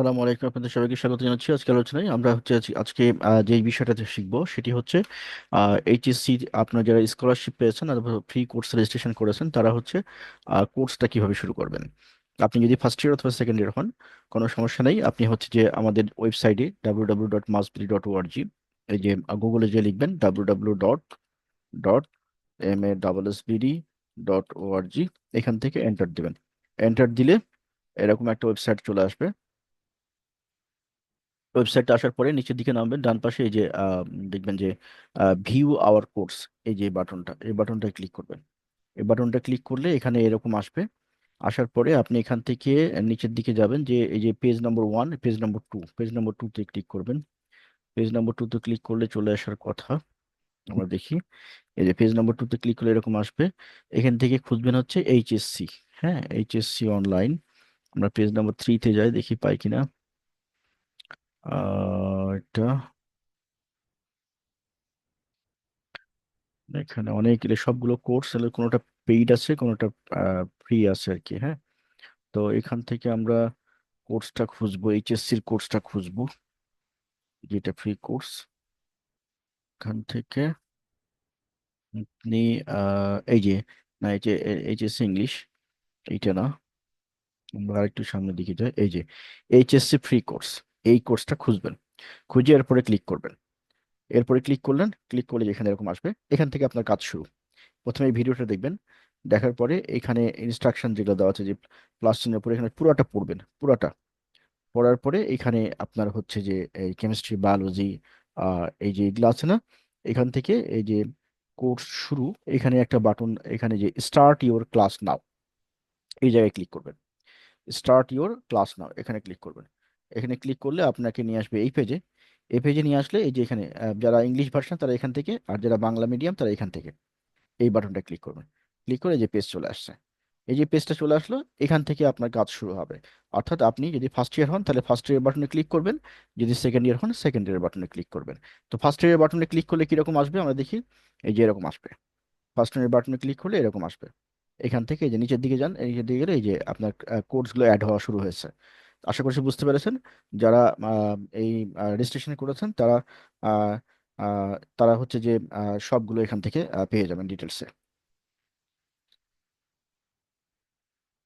সালামু আলাইকুম আপনাদের সবাইকে স্বাগত জানাচ্ছি। আজকে আলোচনায় আমরা হচ্ছে আজকে যে বিষয়টাতে শিখব সেটি হচ্ছে এইচএসসি আপনার যারা স্কলারশিপ পেয়েছেন ফ্রি কোর্স রেজিস্ট্রেশন করেছেন, তারা হচ্ছে কোর্সটা কীভাবে শুরু করবেন? আপনি যদি ফার্স্ট ইয়ার অথবা সেকেন্ড ইয়ার হন, কোনো সমস্যা নেই। আপনি হচ্ছে যে আমাদের ওয়েবসাইটে W W dot massbd dot org এই যে গুগলে যে লিখবেন W W dot dot M A double S BD dot org এখান থেকে এন্টার দিবেন। এন্টার দিলে এরকম একটা ওয়েবসাইট চলে আসবে। ওয়েবসাইটে আসার পরে নিচের দিকে নামবেন, ডান পাশে এই যে দেখবেন যে ভিউ আওয়ার কোর্স এই যে বাটনটা, এই বাটনটা ক্লিক করবেন। এই বাটনটা ক্লিক করলে এখানে এরকম আসবে। আসার পরে আপনি এখান থেকে নিচের দিকে যাবেন যে, এই যে page number one page number two page number টুতে ক্লিক করবেন। পেজ নম্বর টুতে ক্লিক করলে চলে আসার কথা, আমরা দেখি। এই যে পেজ নম্বর টুতে ক্লিক করলে এরকম আসবে। এখান থেকে খুঁজবেন হচ্ছে এইচএসসি হ্যাঁ এইচএসসি অনলাইন আমরা পেজ নম্বর থ্রিতে যাই, দেখি পাই কিনা। এটা এখানে অনেক সবগুলো কোর্স কোনোটা পেইড আছে, কোনোটা ফ্রি আছে আর কি হ্যাঁ? তো এখান থেকে আমরা কোর্সটা খুঁজবো এইচএসসির কোর্সটা খুঁজবো, যেটা ফ্রি কোর্স এখান থেকে আপনি এই যে, না, এই যে এইচএসসি ইংলিশ এইটা না, আমরা আরেকটু সামনের দিকে যাই, এই যে এইচএসসি ফ্রি কোর্স এই কোর্সটা খুঁজবেন। খুঁজে এরপরে ক্লিক করবেন। এরপরে ক্লিক করলেন ক্লিক করলে যেখানে এরকম আসবে, এখান থেকে আপনার কাজ শুরু। প্রথমে এই ভিডিওটা দেখবেন, দেখার পরে এখানে ইনস্ট্রাকশন যেগুলো দেওয়া আছে যে প্লাস চিহ্নের উপরে এখানে পুরাটা পড়বেন, পুরাটা। পড়ার পরে এখানে আপনার হচ্ছে যে এই কেমিস্ট্রি বায়োলজি এই যে এগুলো আছে না, এখান থেকে এই যে কোর্স শুরু, এখানে একটা বাটন এখানে যে স্টার্ট ইওর ক্লাস নাও এই জায়গায় ক্লিক করবেন। স্টার্ট ইওর ক্লাস নাও এখানে ক্লিক করবেন। এখানে ক্লিক করলে আপনাকে নিয়ে আসবে এই পেজে এই পেজে নিয়ে আসলে এই যে এখানে যারা ইংলিশ ভার্সন তারা এখান থেকে আর যারা বাংলা মিডিয়াম তারা এখান থেকে এই বাটনটা ক্লিক করবেন। ক্লিক করে যে পেজ চলে আসছে। এই যে পেজটা চলে আসলো, এখান থেকে আপনার কাজ শুরু হবে। অর্থাৎ আপনি যদি ফার্স্ট ইয়ার হন তাহলে ফার্স্ট ইয়ার বাটনে ক্লিক করবেন। যদি সেকেন্ড ইয়ার হন সেকেন্ড ইয়ার বাটনে ক্লিক করবেন। তো ফার্স্ট ইয়ার বাটনে ক্লিক করলে কীরকম আসবে? আমরা দেখি এই যে এরকম আসবে। ফার্স্ট ইয়ার বাটনে ক্লিক করলে এরকম আসবে। এখান থেকে যে নিচের দিকে যান নিচের দিকে গেলে এই যে আপনার কোর্সগুলো অ্যাড হওয়া শুরু হয়েছে। আশা করছি বুঝতে পেরেছেন। যারা এই রেজিস্ট্রেশন করেছেন, তারা তারা হচ্ছে যে সবগুলো এখান থেকে পেয়ে যাবেন ডিটেলসে